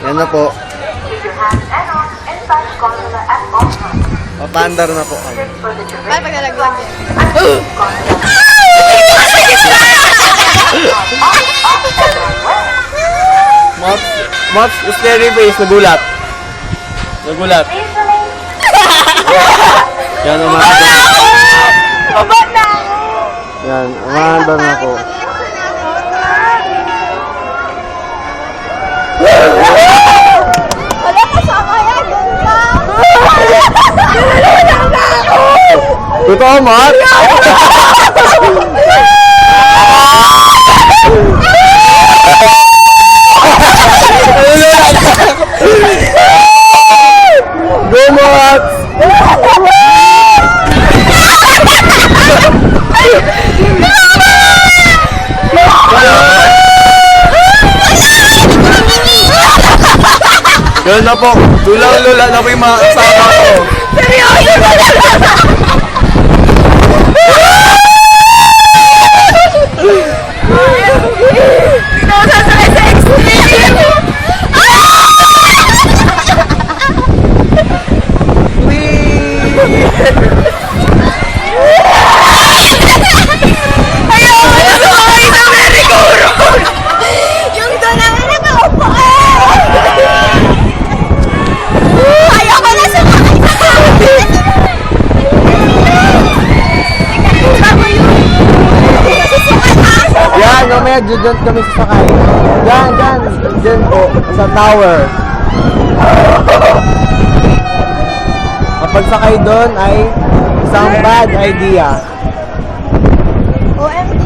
Yan na po. Papandar na po kami. Ay, pag nalaglag yan. Mops, Mops, scary face, nagulat. Nagulat. Yan, ako! Yan, umandar na po. Totoo, Mops? Go, Mops! Ganun na po. Lulang-lula na po yung mga kasama ko. Seryoso ba Dito ako sasakay sa extreme! Ayaw ko na sumakay sa merry-go-round! Yung doon namin nakaupo eh! Ayaw ko na sumakay sa Tama yun! Susukat aso! Yan, mamaya dyan kami sasakay. Yan, dyan. Dyan po, sa tower pagsakay doon ay isang bad idea. OMG!